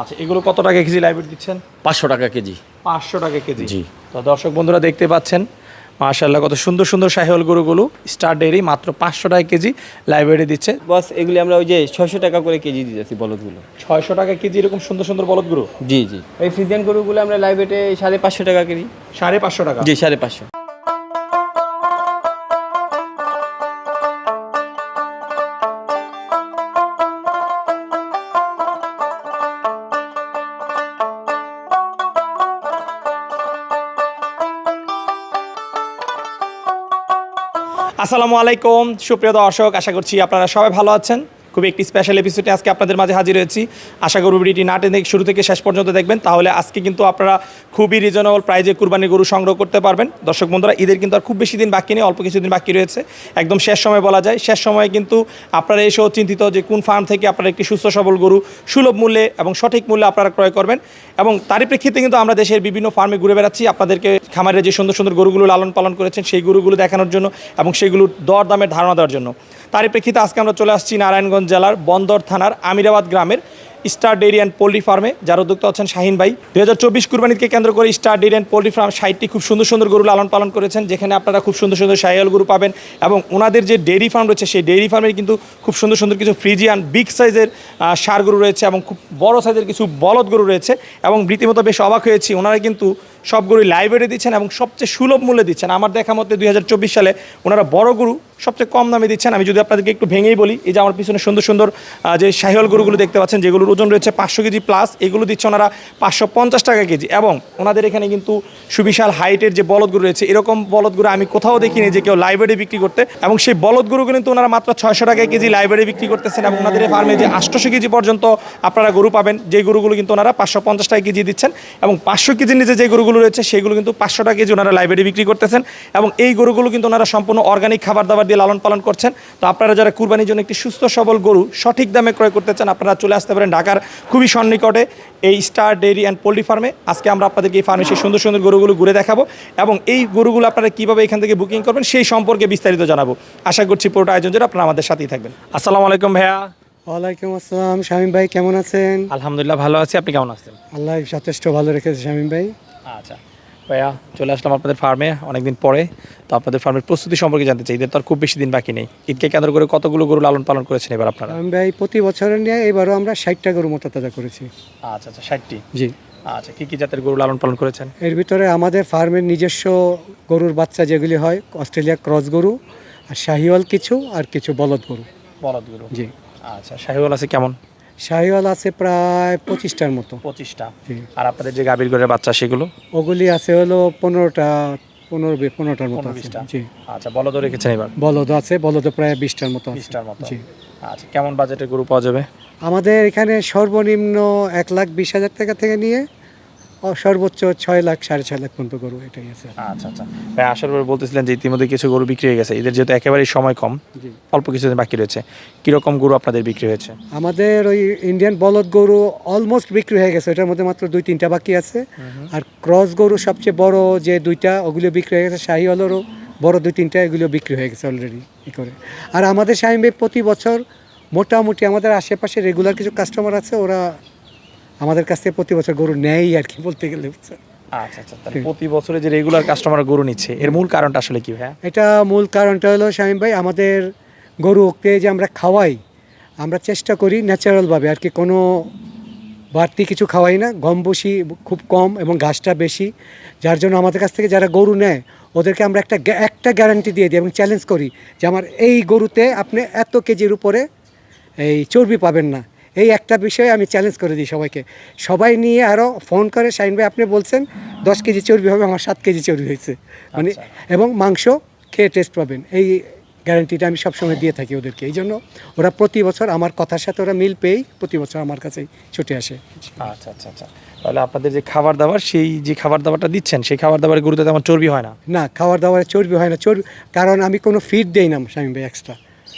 আচ্ছা এগুলো কত টাকা কেজি লাইব্রেরি দিচ্ছেন? পাঁচশো টাকা কেজি। পাঁচশো টাকা কেজি। জি। তো দর্শক বন্ধুরা দেখতে পাচ্ছেন মাশাল্লাহ কত সুন্দর সুন্দর শাহিওয়াল গরুগুলো স্টার ডেয়ারি মাত্র পাঁচশো টাকা কেজি লাইব্রেরি দিচ্ছে। বস এগুলি আমরা ওই যে ছয়শো টাকা করে কেজি দিতেছি বলদগুলো। ছয়শো টাকা কেজি এরকম সুন্দর সুন্দর বলদ গরু জি জি। এই ফ্রিজিয়ান গরুগুলো আমরা লাইভেটে সাড়ে পাঁচশো টাকা কেজি। সাড়ে পাঁচশো টাকা। জি সাড়ে পাঁচশো। আসসালামু আলাইকুম সুপ্রিয় দর্শক আশা করছি আপনারা সবাই ভালো আছেন। খুবই একটি স্পেশাল এপিসোডে আজকে আপনাদের মাঝে হাজির হয়েছি। আশা করব ভিডিওটি না টেনে শুরু থেকে শেষ পর্যন্ত দেখবেন। তাহলে আজকে কিন্তু আপনারা খুবই রিজনেবল প্রাইজে কুরবানি গরু সংগ্রহ করতে পারবেন। দর্শক বন্ধুরা, ঈদের কিন্তু আর খুব বেশি দিন বাকি নেই, অল্প কিছুদিন বাকি রয়েছে। একদম শেষ সময় বলা যায়। শেষ সময়ে কিন্তু আপনারা এসেও চিন্তিত যে কোন ফার্ম থেকে আপনারা একটি সুস্থ সবল গরু সুলভ মূল্যে এবং সঠিক মূল্যে আপনারা ক্রয় করবেন। এবং তারই প্রেক্ষিতে কিন্তু আমরা দেশের বিভিন্ন ফার্মে ঘুরে বেড়াচ্ছি। আপনাদেরকে খামারে যে সুন্দর সুন্দর গরুগুলো লালন পালন করেছেন, সেই গরুগুলো দেখানোর জন্য এবং সেগুলোর দর দামের ধারণা দেওয়ার জন্য। তারই প্রেক্ষিতে আজকে আমরা চলে আসছি নারায়ণগঞ্জ জেলার বন্দর থানার আমিরাবাদ গ্রামের স্টার ডেয়ারি অ্যান্ড পোল্ট্রি ফার্মে। যার উদ্যোক্তা হচ্ছেন শাহিন ভাই। দুই হাজার চব্বিশ কুরবানিকে কেন্দ্র করে star dairy and poultry farm সাইটটি খুব সুন্দর সুন্দর গরু লালন পালন করেছেন, যেখানে আপনারা খুব সুন্দর সুন্দর সাইয়াল গরু পাবেন এবং ওনাদের যে ডেয়ারি ফার্ম রয়েছে, সেই ডেয়ারি ফার্মের কিন্তু খুব সুন্দর সুন্দর কিছু ফ্রিজিয়ান বিগ সাইজের সার গরু রয়েছে এবং খুব বড় সাইজের কিছু বলদ গরু রয়েছে এবং রীতিমতো বেশ অবাক হয়েছি। ওনারা কিন্তু সব গরু লাইব্রেরি দিচ্ছেন এবং সবচেয়ে সুলভ মূল্যে দিচ্ছেন। আমার দেখা মতে দু হাজার চব্বিশ সালে ওনারা বড় গরু, সবচেয়ে কম দামে দিচ্ছেন। আমি যদি আপনাদেরকে একটু ভেঙেই বলি, এই যে আমার পিছনে সুন্দর সুন্দর যে শাহিওয়াল গরুগুলো দেখতে পাচ্ছেন, যেগুলোর ওজন রয়েছে পাঁচশো কেজি প্লাস এগুলো দিচ্ছে ওনারা পাঁচশো পঞ্চাশ টাকা কেজি। এবং ওনাদের এখানে কিন্তু সুবিশাল হাইটের যে বলদ গরু রয়েছে, এরকম বলদ গরু আমি কোথাও দেখিনি যে কেউ লাইব্রেরি বিক্রি করতে। এবং সেই বলদ গরুগুলো কিন্তু ওনারা মাত্র ছয়শো টাকা কেজি লাইব্রেরি বিক্রি করতেছেন এবং ওনাদের ফার্মে যে আটশোশো কেজি পর্যন্ত আপনারা গরু পাবেন, যে গরুগুলো কিন্তু ওনারা পাঁচশো পঞ্চাশ টাকা কেজি দিচ্ছেন। এবং পাঁচশো কেজির নিচে যে গরুগুলো রয়েছে সেগুলো কিন্তু পাঁচশো টাকা কেজি ওনারা লাইব্রেরি বিক্রি করতেছেন এবং এই গরুগুলো কিন্তু ওনারা সম্পূর্ণ অর্গানিক খাবার দাবার দিয়ে লালন পালন করছেন। তো আপনারা যারা কুরবানির জন্য একটি সুস্থ সবল গরু সঠিক দামে ক্রয় করতে চান আপনারা চলে আসতে পারেন ঢাকার খুবই সন্নিকটে এই স্টার ডেয়ারি অ্যান্ড পোল্ট্রি ফার্মে আজকে আমরা আপনাদেরকে এই ফার্মে সেই সুন্দর সুন্দর গরুগুলো ঘুরে দেখাবো এবং এই গরুগুলো আপনারা কীভাবে এখান থেকে বুকিং করবেন সেই সম্পর্কে বিস্তারিত জানাব। আশা করছি পুরোটা আয়োজন জন্য আপনারা আমাদের সাথেই থাকবেন। আসসালামু আলাইকুম ভাইয়া। ওয়ালাইকুম আসসালাম শামীম ভাই কেমন আছেন? আলহামদুলিল্লাহ ভালো আছি। আপনি কেমন আছেন? আল্লাহ যথেষ্ট ভালো রেখেছে শামীম ভাই। আচ্ছা। ভাইয়া চলে আসলাম আপনাদের ফার্মে অনেকদিন পরে। তো আপনাদের ফার্মের প্রস্তুতি সম্পর্কে জানতে চাই ঈদের তো আর খুব বেশি দিন বাকি নেই। ঈদকে কেন্দ্র করে কতগুলো গরু লালন পালন করেছেন এবার আপনারা? ভাই প্রতি বছরের নিয়ে এবারও আমরা ষাটটা গরু মোটা তাজা করেছি। আচ্ছা আচ্ছা ষাটটি? জি। আচ্ছা কী কী জাতের গরু লালন পালন করেছেন? এর ভিতরে আমাদের ফার্মের নিজস্ব গরুর বাচ্চা যেগুলি হয় অস্ট্রেলিয়া ক্রস গরু আর শাহিওয়াল কিছু আর কিছু বলদ গরু। বলদ গরু। জি। আচ্ছা শাহিওয়াল আছে কেমন? শাহিওয়াল আছে প্রায় পঁচিশটার মতো। পঁচিশটা। আর আপনাদের যে গাভীর ঘরের বাচ্চা সেগুলো? ওগুলি আছে হলো পনেরোটা পনেরো পনেরোটার মতো আছে। জি। আচ্ছা বলদ রেখেছেন এবার? বলদ আছে বলদ প্রায় বিশটার মতো বিশটার মতো। জি। আচ্ছা কেমন বাজেটের গরু পাওয়া যাবে? আমাদের এখানে সর্বনিম্ন এক লাখ বিশ হাজার টাকা থেকে নিয়ে সর্বোচ্চ ছয় লাখ সাড়ে ছয় লাখ পর্যন্ত গরু এটাই আছে। আচ্ছা আচ্ছা। ভাই আসার পরে বলতেছিলেন যে ইতিমধ্যে কিছু গরু বিক্রি হয়ে গেছে। এদের যেহেতু একেবারেই সময় কম অল্প কিছুদিন বাকি রয়েছে। কীরকম গরু আপনাদের বিক্রি হয়েছে? আমাদের ওই ইন্ডিয়ান বলদ গরু অলমোস্ট বিক্রি হয়ে গেছে। ওটার মধ্যে মাত্র দুই তিনটা বাকি আছে। আর ক্রস গরু সবচেয়ে বড় যে দুইটা ওগুলো বিক্রি হয়ে গেছে। শাহি অলরও বড় দুই তিনটা এগুলো বিক্রি হয়ে গেছে অলরেডি ই করে। আর আমাদের শাহিম প্রতি বছর মোটামুটি আমাদের আশেপাশে রেগুলার কিছু কাস্টমার আছে ওরা আমাদের কাছ থেকে প্রতি বছর গরু নেয় আর কি বলতে গেলে বুঝছেন? আচ্ছা আচ্ছা প্রতি বছরে যে রেগুলার কাস্টমার গরু নিচ্ছে এর মূল কারণটা আসলে কি ভাইয়া এটা মূল কারণটা হলো শামীম ভাই আমাদের গরুকে যে আমরা খাওয়াই আমরা চেষ্টা করি ন্যাচারালভাবে আর কি কোনো বাড়তি কিছু খাওয়াই না গম বসি খুব কম এবং ঘাসটা বেশি যার জন্য আমাদের কাছ থেকে যারা গরু নেয় ওদেরকে আমরা একটা একটা গ্যারান্টি দিয়ে দিই এবং চ্যালেঞ্জ করি যে আমার এই গরুতে আপনি এত কেজির উপরে এই চর্বি পাবেন না এই একটা বিষয়ে আমি চ্যালেঞ্জ করে দিই সবাইকে। সবাই নিয়ে আরও ফোন করে শাইন ভাই আপনি বলছেন দশ কেজি চর্বি হবে আমার সাত কেজি চর্বি হয়েছে। মানে এবং মাংস খেয়ে টেস্ট পাবেন। এই গ্যারান্টিটা আমি সবসময় দিয়ে থাকি ওদেরকে। এই জন্য ওরা প্রতি বছর আমার কথার সাথে ওরা মিল পেয়েই প্রতি বছর আমার কাছেই ছুটে আসে। আচ্ছা আচ্ছা আচ্ছা। তাহলে আপনাদের যে খাবার দাবার সেই যে খাবার দাবারটা দিচ্ছেন সেই খাবার দাবারের গুরুত্ব তেমন চর্বি হয় না? না খাবার দাবারে চর্বি হয় না। চর্বি কারণ আমি কোনো ফিড দেই না স্বামী ভাই এক্সট্রা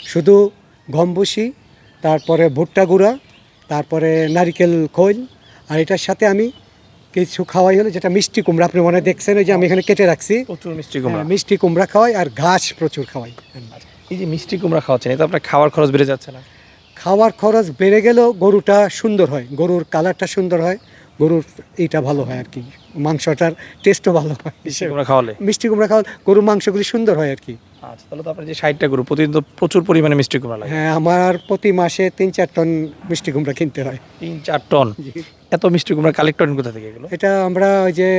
শুধু গম বসি তারপরে ভুট্টা গুঁড়া তারপরে নারিকেল খোল আর এটার সাথে আমি কিছু খাওয়াই হলো যেটা মিষ্টি কুমড়া। আপনি মনে হয় দেখছেন ওই যে আমি এখানে কেটে রাখছি। প্রচুর মিষ্টি কুমড়া। হ্যাঁ, মিষ্টি কুমড়া খাওয়াই আর ঘাস প্রচুর খাওয়াই। এই যে মিষ্টি কুমড়া খাওয়াচ্ছেন এটা আপনার খাওয়ার খরচ বেড়ে যাচ্ছে না? খাওয়ার খরচ বেড়ে গেলেও গরুটা সুন্দর হয় গরুর কালারটা সুন্দর হয়। গরুর এইটা ভালো হয় আর কি। মাংসটার টেস্টও ভালো হয়। মিষ্টি কুমড়া খাওয়ালে? মিষ্টি কুমড়া খাওয়া গরুর মাংসগুলি সুন্দর হয় আর কি। আচ্ছা তাহলে তো আপনার যে ষাটটা গরু প্রতিদিন তো প্রচুর পরিমাণে মিষ্টি কুমড়া লাগে। হ্যাঁ আমার প্রতি মাসে তিন চার টন মিষ্টি কুমড়া কিনতে হয়। তিন চার টন এত মিষ্টি কুমড়া কালেক্ট করেন কোথা থেকে এগুলো? এটা আমরা ওই যে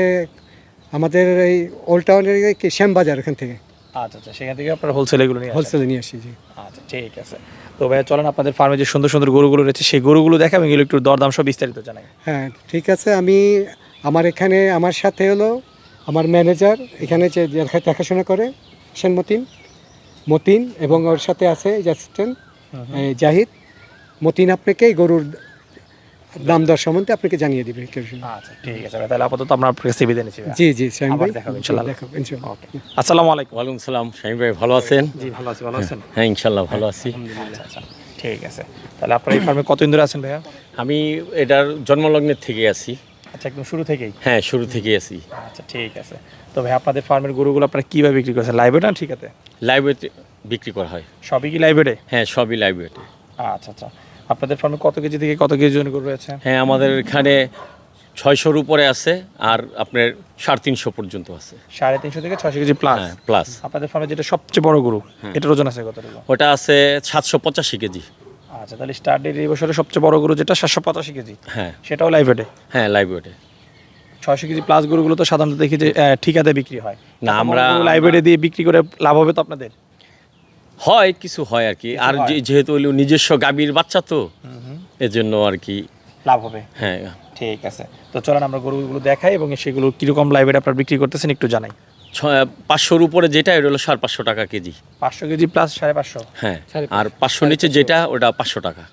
আমাদের এই ওল্ড টাউনের শ্যামবাজার এখান থেকে। আচ্ছা আচ্ছা সেখান থেকে আপনার হোলসেল এগুলো নিয়ে হোলসেলে নিয়ে আসি জি। আচ্ছা ঠিক আছে। তো ভাইয়া চলেন আপনাদের ফার্মে যে সুন্দর সুন্দর গরুগুলো রয়েছে সেই গরুগুলো দেখাবেন এগুলো একটু দরদাম সব বিস্তারিত জানাই। হ্যাঁ ঠিক আছে। আমি আমার এখানে আমার সাথে হলো আমার ম্যানেজার এখানে যে দেখা- দেখাশোনা করে সেন মতিন। মতিন এবং ওর সাথে আছে অ্যাসিস্ট্যান্ট জাহিদ। মতিন আপনাকে এই গরুর দাম দর সম্বন্ধে আপনাকে জানিয়ে দিবে আচ্ছা ঠিক আছে তাহলে আপাতত আমরা আপনার কাছে বিদায় নিচ্ছি জি জি আবার ভাই। ইনশাল্লাহ ওকে আসসালামু আলাইকুম। ওয়ালাইকুম সালাম শাহিম ভাই ভালো আছেন? জি ভালো আছি ভালো আছেন? হ্যাঁ ইনশাল্লাহ ভালো আছি। আচ্ছা আচ্ছা ঠিক আছে। তাহলে আপনার এই ফার্মে কতদিন ধরে আছেন ভাইয়া? আমি এটার জন্মলগ্নের থেকে আছি। আচ্ছা একদম শুরু থেকেই? হ্যাঁ শুরু থেকে আছি। আচ্ছা ঠিক আছে। তো ভাই আপনাদের ফার্মের গরুগুলো আপনারা কীভাবে বিক্রি করছেন? লাইভে না ঠিক আছে? লাইব্রেরিতে বিক্রি করা হয়। সবই কি লাইব্রেরি? হ্যাঁ সবই লাইব্রেরিতে আচ্ছা আচ্ছা। আপনাদের ফার্মে কত কেজি থেকে কত কেজি ওজন গরু রয়েছে? হ্যাঁ আমাদের এখানে ছয়শোর উপরে আছে আর আপনার সাড়ে তিনশো পর্যন্ত আছে। সাড়ে তিনশো থেকে ছয়শো কেজি প্লাস হ্যাঁ প্লাস আপনাদের ফার্মে যেটা সবচেয়ে বড় গরু এটার ওজন আছে কতটুকু? ওটা আছে সাতশো পঁচাশি কেজি। আচ্ছা তাহলে স্টার ডেট এই বছরের সবচেয়ে বড় গরু যেটা সাতশো পঁচাশি কেজি। হ্যাঁ। সেটাও লাইভেটে হ্যাঁ লাইব্রেরিতে ছয়শো কেজি প্লাস গরুগুলো তো সাধারণত দেখি যে ঠিকাতে বিক্রি হয়। না, আমরা- লাইব্রেরি দিয়ে বিক্রি করে লাভ হবে তো আপনাদের? হয় কিছু হয় আর কি। আর যেহেতু হলো নিজস্ব গাভীর বাচ্চা তো এজন্য আর কি লাভ হবে। হ্যাঁ। ঠিক আছে। তো চলেন আমরা গরুগুলো দেখাই এবং সেগুলো কীরকম লাইব্রেরি আপনারা বিক্রি করতেছেন একটু জানাই। পাঁচশোর উপরে যেটা এটা হলো সাড়ে পাঁচশো টাকা কেজি। পাঁচশো কেজি প্লাস সাড়ে পাঁচশো। হ্যাঁ আর পাঁচশো নিচে যেটা ওটা পাঁচশো টাকা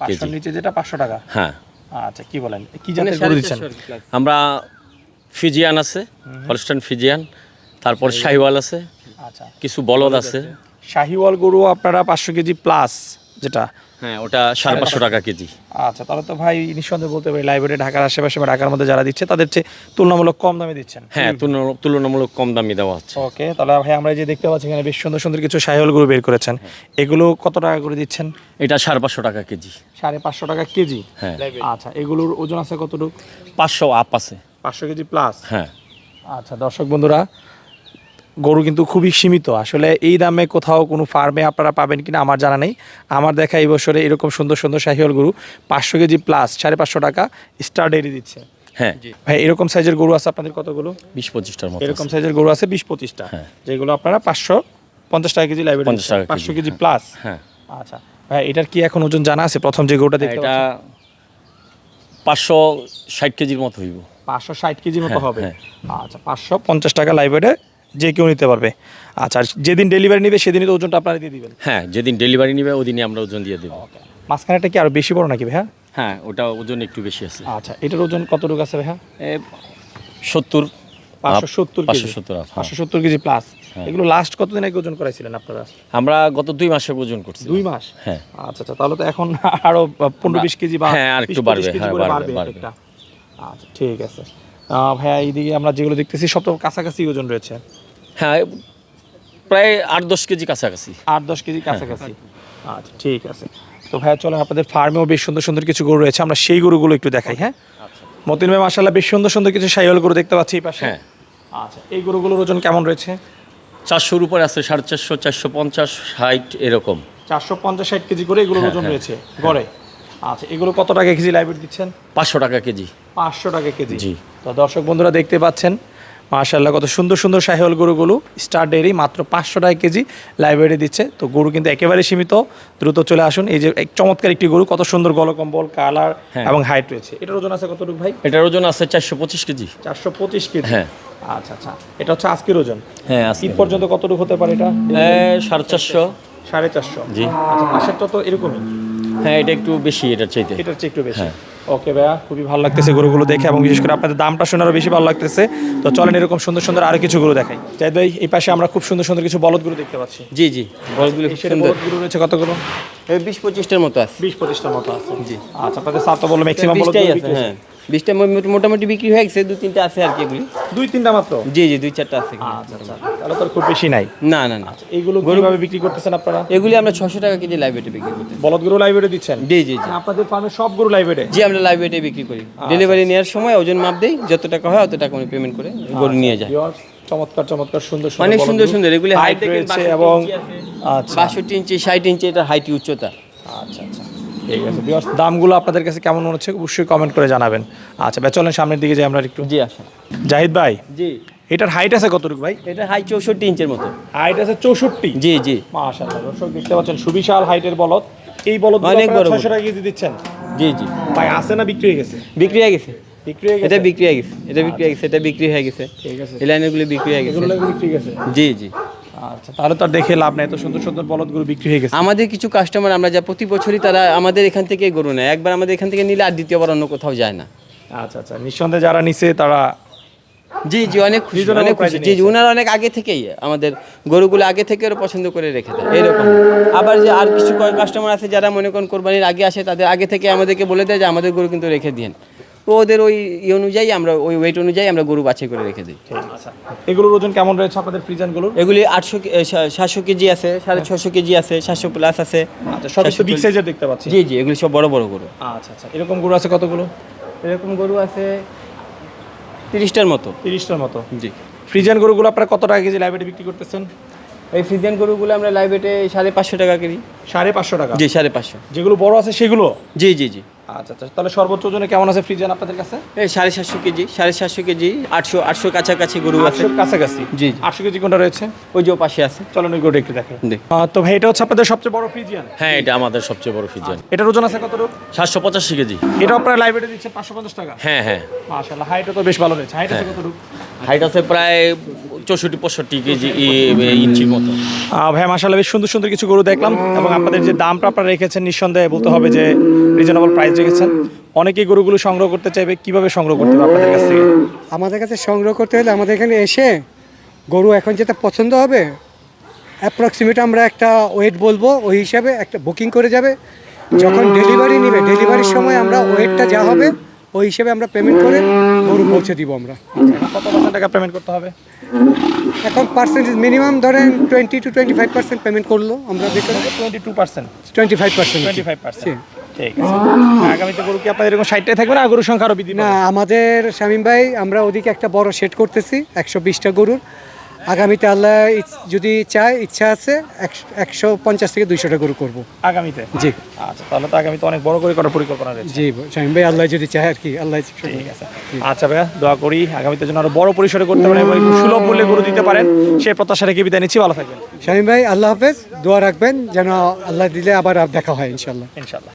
পাঁচশোর কেজি। নিচে যেটা পাঁচশো টাকা? হ্যাঁ। আচ্ছা কি বলেন? কি জাতের গরু দিচ্ছেন? আমরা ফিজিয়ান আছে হলস্টাইন ফিজিয়ান তারপর শাহিওয়াল আছে আচ্ছা। কিছু বলদ আছে। শাহিওয়াল গরু আপনারা পাঁচশো কেজি প্লাস যেটা? হ্যাঁ ওটা সাড়ে পাঁচশো টাকা কেজি। আচ্ছা তাহলে তো ভাই নিঃসন্দেহে বলতে পারি লাইব্রেরি ঢাকার আশেপাশে বা ঢাকার মধ্যে যারা দিচ্ছে তাদের চেয়ে তুলনামূলক কম দামে দিচ্ছেন হ্যাঁ তুলনামূলক কম দামি দেওয়া হচ্ছে। ওকে তাহলে ভাই আমরা এই যে দেখতে পাচ্ছি এখানে বেশ সুন্দর সুন্দর কিছু শাহিওয়াল গরু বের করেছেন। এগুলো কত টাকা করে দিচ্ছেন? এটা সাড়ে পাঁচশো টাকা কেজি। সাড়ে পাঁচশো টাকা কেজি? হ্যাঁ। আচ্ছা এগুলোর ওজন আছে কতটুকু? পাঁচশো আপ আছে। পাঁচশো কেজি প্লাস হ্যাঁ। আচ্ছা দর্শক বন্ধুরা গরু কিন্তু খুবই সীমিত। আসলে এই দামে কোথাও কোনো ফার্মে আপনারা পাবেন কিনা আমার জানা নেই। আমার দেখা এই বছরে এরকম সুন্দর সুন্দর শাহিওয়াল গরু পাঁচশো কেজি প্লাস সাড়ে পাঁচশো টাকা স্টার ডেয়ারি দিচ্ছে। হ্যাঁ। ভাই এরকম সাইজের গরু আছে আপনাদের কতগুলো? বিশ পঁচিশটার মতো এরকম সাইজের গরু আছে বিশ পঁচিশটা। হ্যাঁ। যেগুলো আপনারা পাঁচশো পঞ্চাশ টাকা কেজি লাইব্রেরি 50 টাকা কেজি, পাঁচশো কেজি। প্লাস হ্যাঁ। আচ্ছা। ভাই এটার কি এখন ওজন জানা আছে? প্রথম যে গরুটা দেখতে এটা পাঁচশো ষাট কেজির মতো হইব। পাঁচশো ষাট কেজির মতো হ্যাঁ, হবে। হ্যাঁ। আচ্ছা পাঁচশো পঞ্চাশ টাকা লাইব্রেরি যে কেউ নিতে পারবে। আচ্ছা আর যেদিন ডেলিভারি নেবে সেদিনই তো ওজনটা আপনারা দিয়ে দিবেন। হ্যাঁ যেদিন ডেলিভারি নিবে ওদিনই আমরা ওজন দিয়ে দেবো। মাঝখানেটা কি আরও বেশি বড় নাকি ভাইয়া? হ্যাঁ ওটা ওজন একটু বেশি আছে। আচ্ছা এটার ওজন কতটুকু আছে ভাইয়া? সত্তর পাঁচশো সত্তর পাঁচশো কেজি সত্তর হ্যাঁ। পাঁচশো সত্তর কেজি প্লাস হ্যাঁ। এগুলো লাস্ট কতদিন আগে ওজন করাইছিলেন আপনারা? আমরা গত দুই মাসে ওজন করছি দুই মাস? হ্যাঁ। আচ্ছা আচ্ছা তাহলে তো এখন আরও পনেরো বিশ কেজি বা হ্যাঁ, আর একটু বাড়বে, হ্যাঁ, বাড়বে, বাড়বে। আচ্ছা ঠিক আছে। ভাইয়া এইদিকে আমরা যেগুলো দেখতেছি সব তো কাছাকাছি ওজন রয়েছে। হ্যাঁ প্রায় আট দশ কেজি কাছাকাছি। আট দশ কেজি কাছাকাছি। আচ্ছা ঠিক আছে। তো ভাইয়া চলেন আপনাদের ফার্মেও বেশ সুন্দর সুন্দর কিছু গরু রয়েছে। আমরা সেই গরুগুলো একটু দেখাই হ্যাঁ? মতিন ভাই মাসাল্লাহ বেশ সুন্দর সুন্দর কিছু সাইওয়াল গরু দেখতে পাচ্ছি এই পাশে। হ্যাঁ। আচ্ছা এই গরুগুলোর ওজন কেমন রয়েছে? চারশোর উপরে আছে সাড়ে চারশো চারশো পঞ্চাশ ষাট এরকম। চারশো পঞ্চাশ ষাট কেজি করে এগুলোর হ্যাঁ, ওজন হ্যাঁ। রয়েছে গড়ে। আচ্ছা এগুলো কত টাকা কেজি লাইব্রেরি দিচ্ছেন? পাঁচশো টাকা কেজি। পাঁচশো টাকা কেজি। জি। তো দর্শক বন্ধুরা দেখতে পাচ্ছেন মাশাল্লাহ কত সুন্দর সুন্দর শাহিওয়াল গরুগুলো। স্টার ডেয়ারি মাত্র পাঁচশো টাকা কেজি লাইব্রেরি দিচ্ছে। তো গরু কিন্তু একেবারে সীমিত। দ্রুত চলে আসুন। এই যে এক চমৎকার একটি গরু কত সুন্দর গলকম্বল কালার হ্যাঁ। এবং হাইট রয়েছে। এটার ওজন আছে কতটুকু ভাই? এটার ওজন আছে চারশো পঁচিশ কেজি। চারশো পঁচিশ কেজি? হ্যাঁ। আচ্ছা আচ্ছা। এটা হচ্ছে আজকের ওজন? হ্যাঁ ঈদ পর্যন্ত কতটুকু হতে পারে এটা? সাড়ে চারশো। সাড়ে চারশো। জি। আচ্ছা পাশেরটা তো এরকমই? হ্যাঁ এটা একটু বেশি এটার চাইতে। এটার চেয়ে একটু বেশি। হ্যাঁ। ওকে ভাইয়া খুবই ভালো লাগতেছে গরুগুলো দেখে এবং বিশেষ করে আপনাদের দামটা শোনারও বেশি ভালো লাগতেছে। তো চলেন এরকম সুন্দর সুন্দর আরও কিছু গরু দেখাই। জাহিদ ভাই এই পাশে আমরা খুব সুন্দর সুন্দর কিছু বলদ গরু দেখতে পাচ্ছি। জি জি বলদগুলো গুরু সুন্দর। বলদ গরু রয়েছে কতগুলো? বিশ পঁচিশটার মতো আছে। বিশ পঁচিশটার মতো আছে। জি। আচ্ছা আপনাদের সাত তো বলল ম্যাক্সিমাম বলদ আছে হ্যাঁ। বিশটা মোটামুটি বিক্রি হয়ে গেছে দু তিনটা আছে আর কি এগুলি। দুই তিনটা মাত্র? জি জি দুই চারটা আছে আচ্ছা আচ্ছা তাহলে তো খুব বেশি নাই। না না না। এইগুলো গরুভাবে বিক্রি করতেছেন আপনারা? এগুলি আমরা ছশো টাকা কেজি লাইভ ওয়েটে বিক্রি করতে বলদ গরু লাইব্রেরি দিচ্ছেন? জি জি জি। আপনাদের ফার্মে সব গরু লাইব্রেরি জি আমরা লাইভ ওয়েটে বিক্রি করি। ডেলিভারি নেওয়ার সময় ওজন মাপ দেই যত টাকা হয় অত টাকা উনি পেমেন্ট করে গরু নিয়ে যায়। চমৎকার চমৎকার সুন্দর সুন্দর অনেক সুন্দর সুন্দর এগুলি হাইট রয়েছে এবং আচ্ছা। বাষট্টি ইঞ্চি ষাট ইঞ্চি এটা হাইট উচ্চতা আচ্ছা আচ্ছা। ঠিক আছে। বিয়ার্স দামগুলো আপনাদের কাছে কেমন মনে হচ্ছে অবশ্যই কমেন্ট করে জানাবেন। আচ্ছা ভাই চলেন সামনের দিকে যাই আমরা একটু জি আসেন। জাহিদ ভাই জি। এটার হাইট আছে কতটুকু ভাই? এটা হাইট চৌষট্টি ইঞ্চের মতো। হাইট আছে চৌষট্টি? জি জি। মাশাআল্লাহ দর্শক দেখতে পাচ্ছেন সুবিশাল হাইটের বলদ। এই বলদ অনেক বড় বড়। ছশো টাকা কেজি দিচ্ছেন? জি জি। ভাই আছে না বিক্রি হয়ে গেছে? বিক্রি হয়ে গেছে। বিক্রি হয়ে গেছে? এটা বিক্রি হয়ে গেছে। এটা বিক্রি হয়ে গেছে এটা বিক্রি হয়ে গেছে। ঠিক আছে। এই লাইনেরগুলি বিক্রি হয়ে গেছে। এগুলো বিক্রি হয়ে গেছে? জি জি। আচ্ছা তাহলে তো দেখে লাভ নেই এত সুন্দর সুন্দর বলদগুলো বিক্রি হয়ে গেছে। আমাদের কিছু কাস্টমার আমরা যা প্রতি বছরই তারা আমাদের এখান থেকে গরু নেয়। একবার আমাদের এখান থেকে নিলে আর দ্বিতীয়বার অন্য কোথাও যায় না। আচ্ছা আচ্ছা নিঃসন্দেহে যারা নিছে তারা জি জি অনেক খুশি অনেক খুশি। জি জি ওনারা অনেক আগে থেকেই আমাদের গরুগুলো আগে থেকে ওরা পছন্দ করে রেখে দেয় এরকম। আবার যে আর কিছু কাস্টমার আছে যারা মনে করেন কোরবানির আগে আসে তাদের আগে থেকে আমাদেরকে বলে দেয় যে আমাদের গরু কিন্তু রেখে দিন তো ওদের ওই ই অনুযায়ী আমরা ওই ওয়েট অনুযায়ী আমরা গরু বাছাই করে রেখে দিই। আচ্ছা। এগুলোর ওজন কেমন রয়েছে আপনাদের ফ্রিজানগুলোর? এগুলি আটশো সাতশো কেজি আছে সাড়ে ছশো কেজি আছে সাতশো প্লাস আছে আচ্ছা সব একটু বিগ সাইজের দেখতে পাচ্ছি। জি জি এগুলি সব বড় বড় গরু। আচ্ছা আচ্ছা। এরকম গরু আছে কতগুলো? এরকম গরু আছে তিরিশটার মতো। তিরিশটার মতো। জি। ফ্রিজান গরুগুলো আপনারা কত টাকা কেজি লাইব্রেরি বিক্রি করতেছেন? এই ফ্রিজিয়ান গরুগুলো আমরা লাইভেটে সাড়ে পাঁচশো টাকা কিনি সাড়ে পাঁচশো টাকা? জি সাড়ে পাঁচশো। যেগুলো বড় আছে সেগুলো? জি জি জি। আচ্ছা আচ্ছা। তাহলে সর্বোচ্চ ওজনে কেমন আছে ফ্রিজান আপনাদের কাছে? এই সাড়ে সাতশো কেজি সাড়ে সাতশো কেজি আটশো আটশো কাছাকাছি গরু আছে। কাছাকাছি? জি। আটশো কেজি কোনটা রয়েছে? ওই যে পাশে আছে। চলেন ওই গরুটা একটু দেখেন তো ভাই এটা হচ্ছে আপনাদের সবচেয়ে বড় ফ্রিজিয়ান? হ্যাঁ এটা আমাদের সবচেয়ে বড় ফিজান এটার ওজন আছে কতটুকু? সাতশো পঁচাশি কেজি। এটা আপনারা লাইব্রেরি দিচ্ছে পাঁচশো পঞ্চাশ টাকা। হ্যাঁ হ্যাঁ। মাশাল্লাহ হাইটও তো বেশ ভালো রয়েছে। হাইট আছে কতটুকু? হাইট আছে প্রায় চৌষট্টি পঁয়ষট্টি কেজি ইঞ্চির মতো। ভাই মাশাল্লাহ বেশ সুন্দর সুন্দর কিছু গরু দেখলাম এবং আপনাদের যে দামটা আপনারা রেখেছেন নিঃসন্দেহে বলতে হবে যে রিজনেবল প্রাইস রেখেছেন। অনেকেই গরুগুলো সংগ্রহ করতে চাইবে কীভাবে সংগ্রহ করতে হবে আপনাদের কাছ থেকে? আমাদের কাছে সংগ্রহ করতে হলে আমাদের এখানে এসে গরু এখন যেটা পছন্দ হবে অ্যাপ্রক্সিমেট আমরা একটা ওয়েট বলব ওই হিসাবে একটা বুকিং করে যাবে। যখন ডেলিভারি নেবে ডেলিভারির সময় আমরা ওয়েটটা যা হবে ওই হিসেবে আমরা পেমেন্ট করে গরু পৌঁছে দিব আমরা। কত পার্সেন্ট টাকা পেমেন্ট করতে হবে? এখন পার্সেন্টেজ মিনিমাম ধরেন twenty two twenty five percent payment করল আমরা twenty two percent twenty five percent twenty five percent ঠিক আছে। আগামীতে গরু কি আপনাদের এরকম ষাটটাই থাকবে না? গরুর সংখ্যা আরও বৃদ্ধি না আমাদের শামীম ভাই আমরা ওদিকে একটা বড় সেট করতেছি একশো বিশটা গরুর। আগামীতে আল্লাহ যদি চায় ইচ্ছা আছে একশো- পঞ্চাশ থেকে দুইশোটা গরু করব। আগামীতে? জি। আচ্ছা তাহলে তো আগামীতে অনেক বড় করে করার পরিকল্পনা রয়েছে। জি শামীম ভাই আল্লাহ যদি চায় আর কি আল্লাহ ঠিক আছে। আচ্ছা ভাইয়া দোয়া করি আগামীতে যেন আরও বড় পরিসরে করতে পারেন এবং সুলভ মূল্যে গরু দিতে পারেন। সেই প্রত্যাশা রেখে বিদায় নিচ্ছি ভালো থাকবেন। শামীম ভাই আল্লাহ হাফেজ। দোয়া রাখবেন যেন আল্লাহ দিলে আবার দেখা হয় ইনশাল্লাহ ইনশাল্লাহ